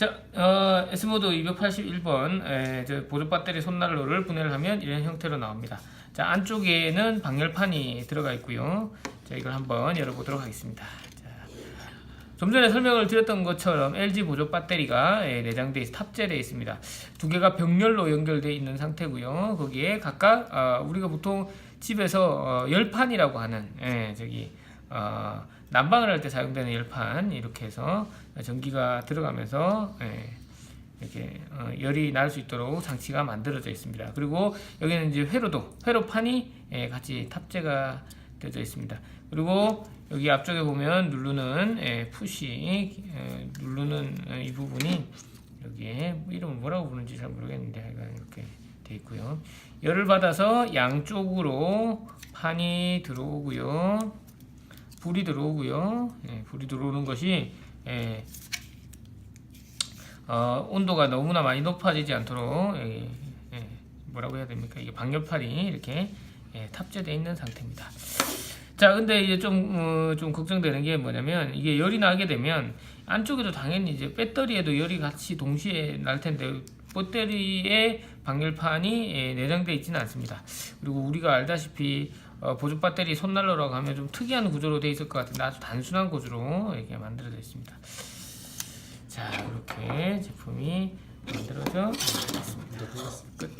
자, 어, S모드 281번 에, 저 보조 배터리 손난로를 분해를 하면 이런 형태로 나옵니다. 자, 안쪽에는 방열판이 들어가 있고요. 자, 이걸 한번 열어보도록 하겠습니다. 자, 좀 전에 설명을 드렸던 것처럼 LG 보조 배터리가 예, 내장되어 있- 탑재되어 있습니다. 두 개가 병렬로 연결되어 있는 상태고요. 거기에 각각 어, 우리가 보통 집에서 어, 열판이라고 하는 예, 저기 어, 난방을 할 때 사용되는 열판 이렇게 해서 전기가 들어가면서 예, 이렇게 어, 열이 날 수 있도록 장치가 만들어져 있습니다. 그리고 여기는 이제 회로도 회로판이 예, 같이 탑재가 되어 있습니다. 그리고 여기 앞쪽에 보면 누르는 예, 푸시 예, 누르는 어, 이 부분이 여기에 뭐 이름을 뭐라고 부르는지 잘 모르겠는데 이렇게 돼 있고요. 열을 받아서 양쪽으로 판이 들어오고요. 불이 들어오고요. 예, 불이 들어오는 것이 예, 어, 온도가 너무나 많이 높아지지 않도록 예, 예, 뭐라고 해야 됩니까? 이게 방열판이 이렇게 예, 탑재되어 있는 상태입니다. 자, 근데 이제 좀, 어, 좀 걱정되는 게 뭐냐면 이게 열이 나게 되면 안쪽에도 당연히 이제 배터리에도 열이 같이 동시에 날 텐데 배터리에 방열판이 예, 내장되어 있지는 않습니다. 그리고 우리가 알다시피 어, 보조 배터리 손난로라고 하면 좀 특이한 구조로 되어 있을 것 같은데 아주 단순한 구조로 이렇게 만들어져 있습니다. 자, 이렇게 제품이 만들어져 있습니다. 끝.